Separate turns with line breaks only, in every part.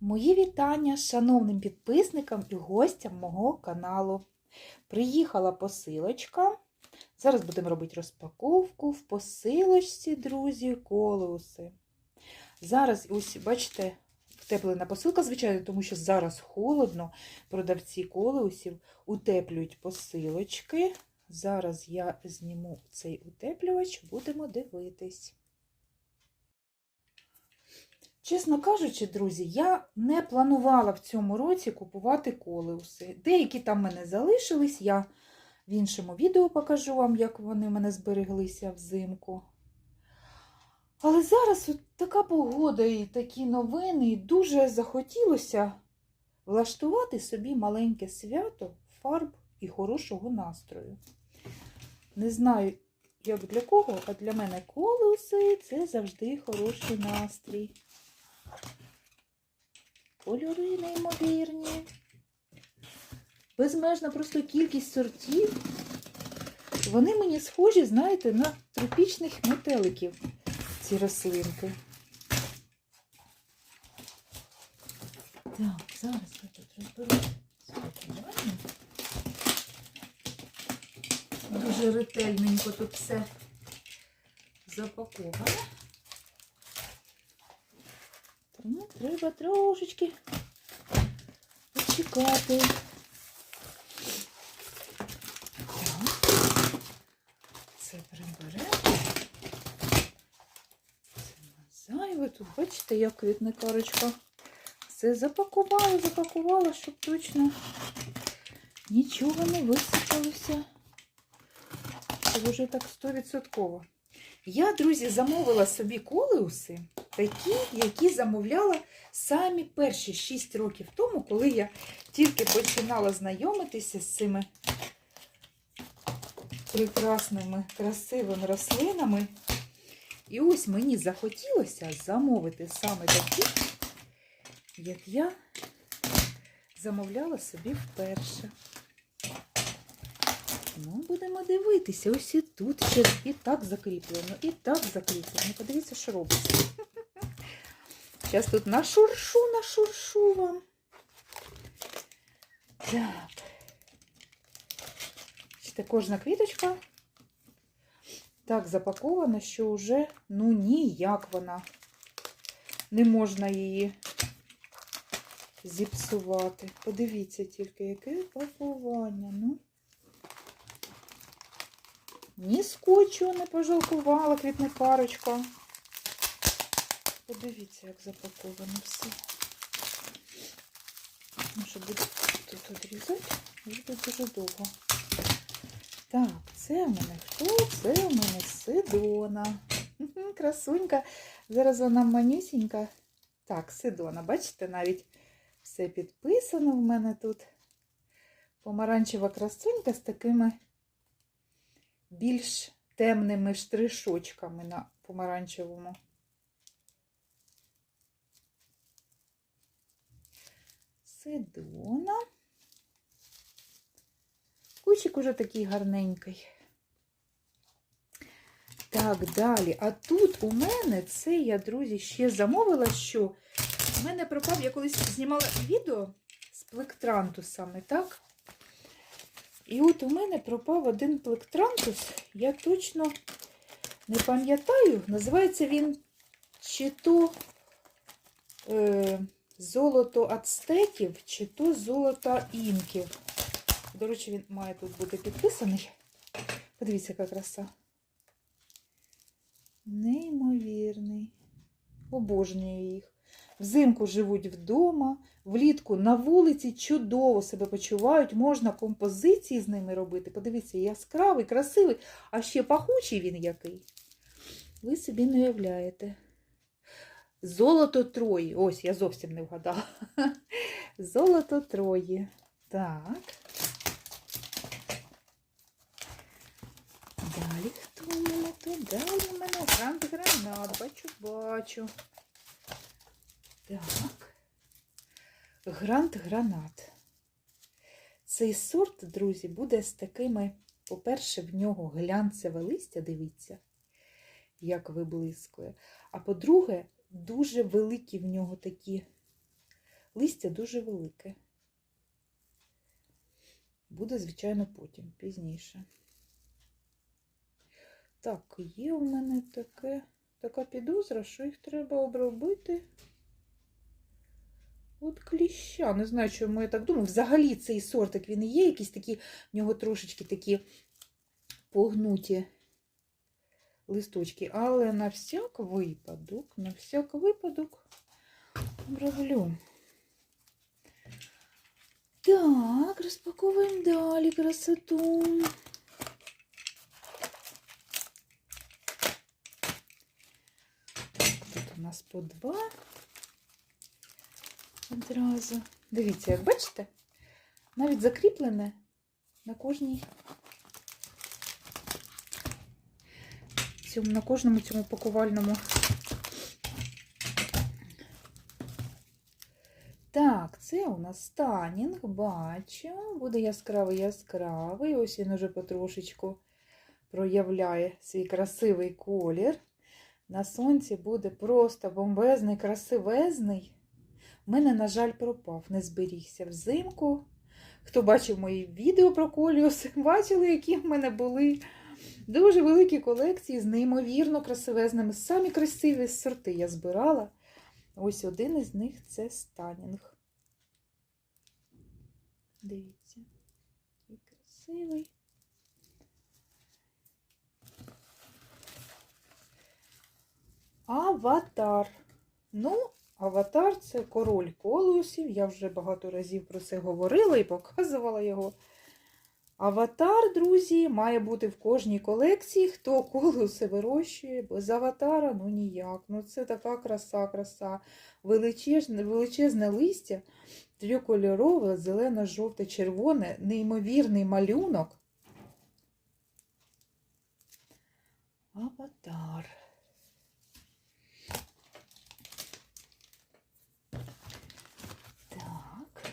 Мої вітання шановним підписникам і гостям мого каналу. Приїхала посилочка. Зараз будемо робити розпаковку в посилочці, друзі, колеуси. Зараз, ось, бачите, втеплена посилка, звичайно, тому що зараз холодно. Продавці колеусів утеплюють посилочки. Зараз я зніму цей утеплювач, будемо дивитись. Чесно кажучи, друзі, я не планувала в цьому році купувати колеуси. Деякі там в мене залишились, я в іншому відео покажу вам, як вони мене збереглися взимку. Але зараз от така погода і такі новини, і дуже захотілося влаштувати собі маленьке свято, фарб і хорошого настрою. Не знаю, як для кого, а для мене колеуси це завжди хороший настрій. Кольори неймовірні. Безмежна просто кількість сортів. Вони мені схожі, знаєте, на тропічних метеликів, ці рослинки. Так, зараз я тут розберу. Дуже ретельненько тут все запаковане. Тому треба трошечки почекати. Це приберемо. Це зайве. Тут, бачите, як квітникарочка. Все запакувала, запакувала, щоб точно нічого не висипалося. Це вже так 100%. Я, друзі, замовила собі колеуси, такі, які замовляла самі перші 6 років тому, коли я тільки починала знайомитися з цими прекрасними, красивими рослинами. І ось мені захотілося замовити саме такі, як я замовляла собі вперше. Ну, будемо дивитися. Ось і тут ще і так закріплено, і так закріплено. Подивіться, що робиться. Зараз тут нашуршу, нашуршу вам. Так. Бачите, кожна квіточка так запакована, що вже ну ніяк вона. Не можна її зіпсувати. Подивіться тільки, яке пакування. Ну. Ні скотчу не пожалкувала квітникарочка. Подивіться, як запаковано все. Ну, що буде тут відрізати, буде дуже довго. Так, це у мене хто? Це у мене Сидона. Красунька. Зараз вона манюсінька. Так, Сидона. Бачите, навіть все підписано в мене тут. Помаранчева красунька з такими більш темними штришочками на помаранчевому. Сидона. Кучик уже такий гарненький. Так, далі. А тут у мене це я, друзі, ще замовила, що в мене пропав, я колись знімала відео з плектрантусами, так? І от у мене пропав один плектрантус, я точно не пам'ятаю, називається він чи то е, золото ацтеків, чи то золото інків. До речі, він має тут бути підписаний. Подивіться, яка краса. Неймовірний. Обожнюю їх. Взимку живуть вдома, влітку на вулиці чудово себе почувають, можна композиції з ними робити. Подивіться, яскравий, красивий, а ще пахучий він який. Ви собі не уявляєте. Золото Трої. Ось, я зовсім не вгадала. Золото Трої. Так. Далі хто у мене тут? Далі у мене грант гранат. Бачу, бачу. Так. Грант гранат. Цей сорт, друзі, буде з такими, по-перше, в нього глянцеве листя, дивіться, як виблискує. А по-друге, дуже великі в нього такі листя дуже велике. Буде, звичайно, потім, пізніше. Так, є у мене таке, така підозра, що їх треба обробити от кліща. Не знаю, чому я так думаю. Взагалі цей сортик він і є, якісь такі, в нього трошечки такі погнуті листочки. Але на всяк випадок, на всяк випадок оброблю. Так, розпаковуємо далі красоту. Тут у нас по два. Одразу. Дивіться, як бачите, навіть закріплене на кожній цьому, на кожному цьому пакувальному. Так, це у нас станінг, бачу. Буде яскравий яскравий. Ось він уже потрошечку проявляє свій красивий колір. На сонці буде просто бомбезний, красивезний. У мене, на жаль, пропав, не зберігся взимку. Хто бачив мої відео про коліуси, бачили, які в мене були дуже великі колекції з неймовірно красивезними. Самі красиві сорти я збирала. Ось один із них це станінг. Дивіться, який красивий. Аватар. Ну, аватар це король колосів. Я вже багато разів про це говорила і показувала його. Аватар, друзі, має бути в кожній колекції. Хто колоси вирощує, без аватара ну ніяк. Ну це така краса, краса. Величезне, величезне листя, трикольорове, зелене, жовте, червоне, неймовірний малюнок. Аватар. Так.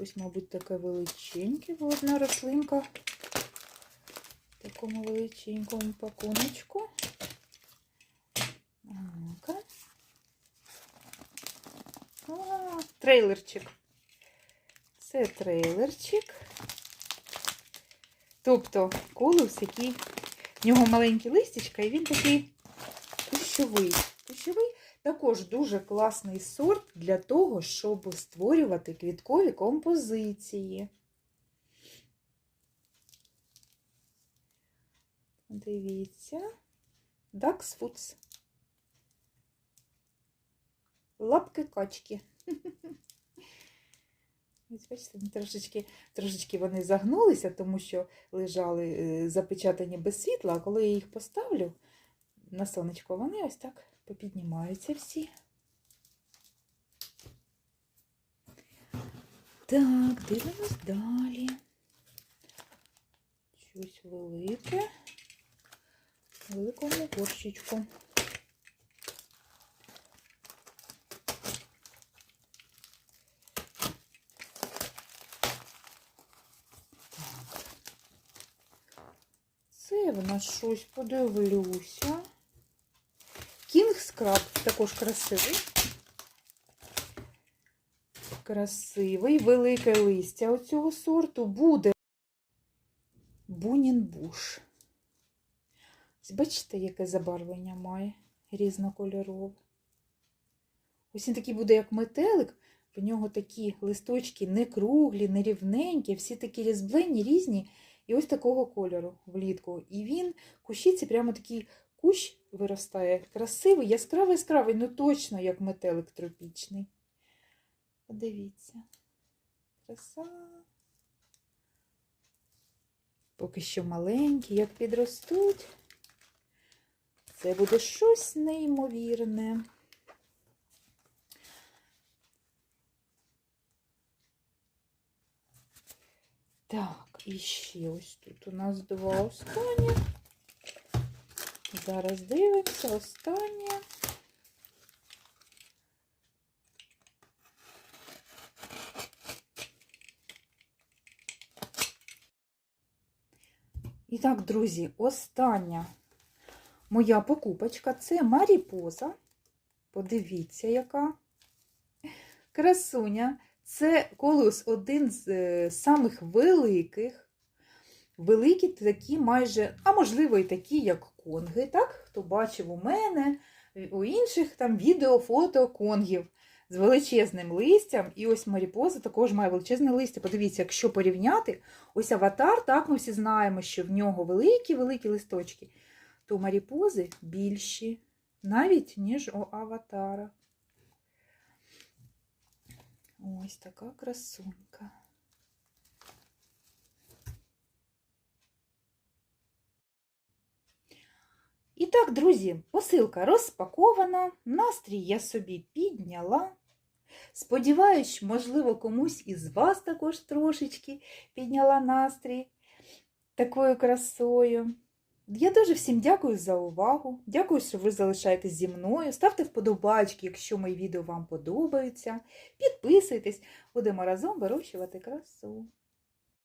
Щось, мабуть, таке величеньке, бо одна рослинка в такому величенькому пакуночку. А, трейлерчик. Це трейлерчик. Тобто колус, який в нього маленькі листячка, і він такий кущовий. Кущовий також дуже класний сорт для того, щоб створювати квіткові композиції. Дивіться. Dax Foods. Лапки качки. Бачите, вони трошечки, трошечки вони загнулися, тому що лежали е, запечатані без світла, а коли я їх поставлю на сонечко, вони ось так попіднімаються всі. Так, дивимось далі. Щось велике. Великому горщичку. Це в нас щось подивлюся. Кінг скраб також красивий. Красивий, велике листя оцього сорту буде Бунінбуш. Бачите, яке забарвлення має різнокольорове. Ось він такий буде, як метелик. В нього такі листочки не круглі, не рівненькі, всі такі різблені, різні. І ось такого кольору влітку. І він кущиці прямо такий кущ виростає. Красивий, яскравий, яскравий, ну точно як метелик тропічний. Подивіться. Краса. Поки що маленькі, як підростуть. Це буде щось неймовірне. Так, і ще ось тут у нас два останні. Зараз дивимося, останнє. І так, друзі, остання моя покупочка це Маріпоза. Подивіться, яка красуня. Це колос один з е, самих великих. Великі такі майже, а можливо, і такі, як конги. Так? Хто бачив у мене, у інших там відео, фото конгів з величезним листям. І ось Маріпоза також має величезне листя. Подивіться, якщо порівняти, ось аватар, так, ми всі знаємо, що в нього великі-великі листочки, то Маріпози більші, навіть, ніж у аватара. Ось така красунька. І так, друзі, посилка розпакована, настрій я собі підняла. Сподіваюсь, можливо, комусь із вас також трошечки підняла настрій такою красою. Я дуже всім дякую за увагу. Дякую, що ви залишаєтесь зі мною. Ставте вподобайки, якщо мої відео вам подобаються. Підписуйтесь, будемо разом вирощувати красу.